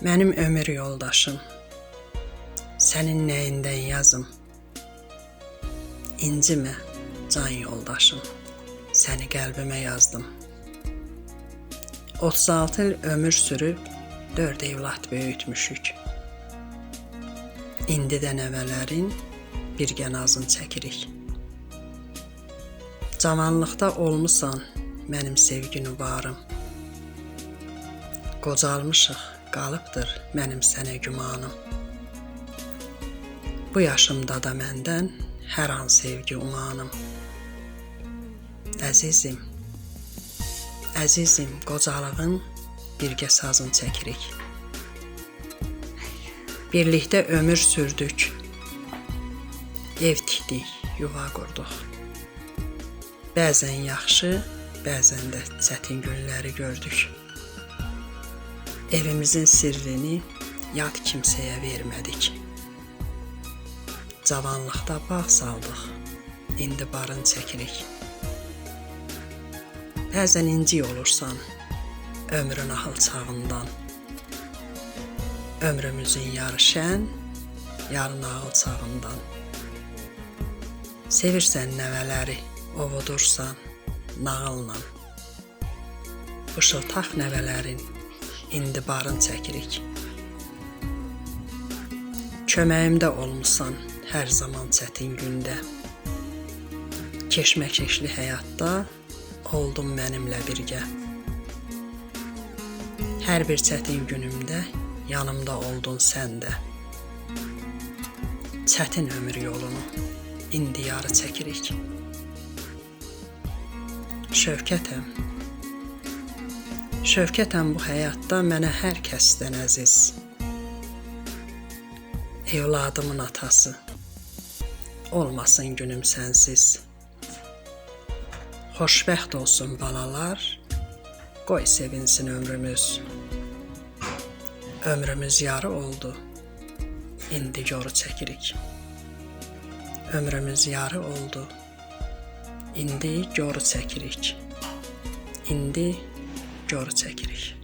Mənim ömür yoldaşım. Sənin nəyindən yazım? İncimə, can yoldaşım. Səni qəlbimə yazdım. 36 il ömür sürüb 4 evlad böyütmüşük. İndi də nəvələrin birgə nazın çəkirik. Cavanlıqda olmusan mənim sevgini varım. Qocalmışıq, qalıbdır mənim sənə gümanım. Bu yaşımda da məndən hər an sevgi umanım. Əzizim, əzizim, qocalığın birgə sazın çəkirik. Birlikdə ömür sürdük. Ev tikdik, yuva qurduq. Bəzən yaxşı, bəzən də çətin günləri gördük. Evimizin sirrini yad kimsəyə vermədik. Cavanlıqda bağ saldıq. İndi barın çəkirik. Bəzən inci olursan ömrün ahıl çağından. Ömrümüzün yarı şən, yarı nağıl çağından. Sevirsən nəvələri, ovudursan nağılla. Işıltaq nəvələrin indi barın çəkirik. Köməyimdə olmusan hər zaman çətin gündə. Keşməkeşli həyatda oldun mənimlə birgə. Hər bir çətin günümdə yanımda oldun sən də. Çətin ömür yolunu indi yarı çəkirik. Şövkətəm. Şövkətəm bu həyatda mənə hər kəsdən əziz. Evladımın atası. Olmasın günüm sənsiz. Xoşbəxt olsun balalar. Qoy sevinsin ömrümüz. Ömrümüz yarı oldu. İndi yoru çəkirik. Ömrümüz yarı oldu. İndi yoru çəkirik. İndi yoru çəkirik.